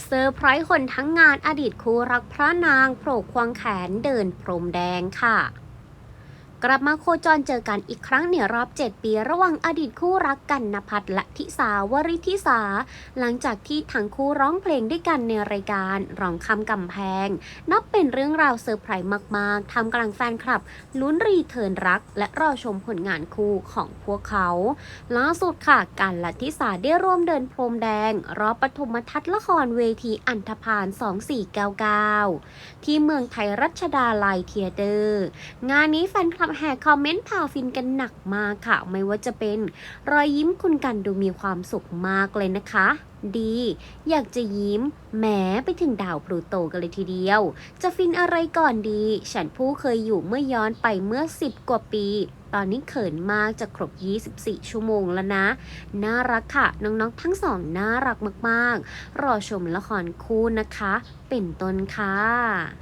เซอร์ไพรส์คนทั้งงานอดีตคู่รักพระนางโผล่ควงแขนเดินพรมแดงค่ะ กลับมาโคจรเจอกันอีกครั้งในรอบ 7 ปี ระหว่างอดีตคู่รักกันนภัทรและทิสาวริทิสา หลังจากที่ทั้งคู่ร้องเพลงด้วยกันในรายการร้องคำกำแพง นับเป็นเรื่องราวเซอร์ไพรส์มากๆทำกลางแฟนคลับ ลุ้นรีเทิร์นรัก และรอชมผลงานคู่ของพวกเขา ล่าสุดค่ะการลัทธิสาได้ร่วมเดินพรมแดง รอบปฐมทัศน์ละครเวทีอันธพาล2499 ที่เมืองไทยรัชดาลัยเทียเตอร์ งานนี้แฟนคลับแห่คอมเมนต์พาฟินกันหนักมากค่ะ ไม่ว่าจะเป็นรอยยิ้มคุณกันดูมีความสุขมากเลยนะคะ ดี อยากจะยิ้มแหมไปถึงดาวพลูโตกันเลยทีเดียว จะฟินอะไรก่อนดี ฉันผู้เคยอยู่เมื่อย้อนไปเมื่อ 10 กว่าปีตอนนี้เขินมากจะครบ 24 ชั่วโมงแล้วนะ น่ารักค่ะ น้องๆ ทั้งสองน่ารักมาก ๆ รอชมละครคู่นะคะ เป็นต้นค่ะ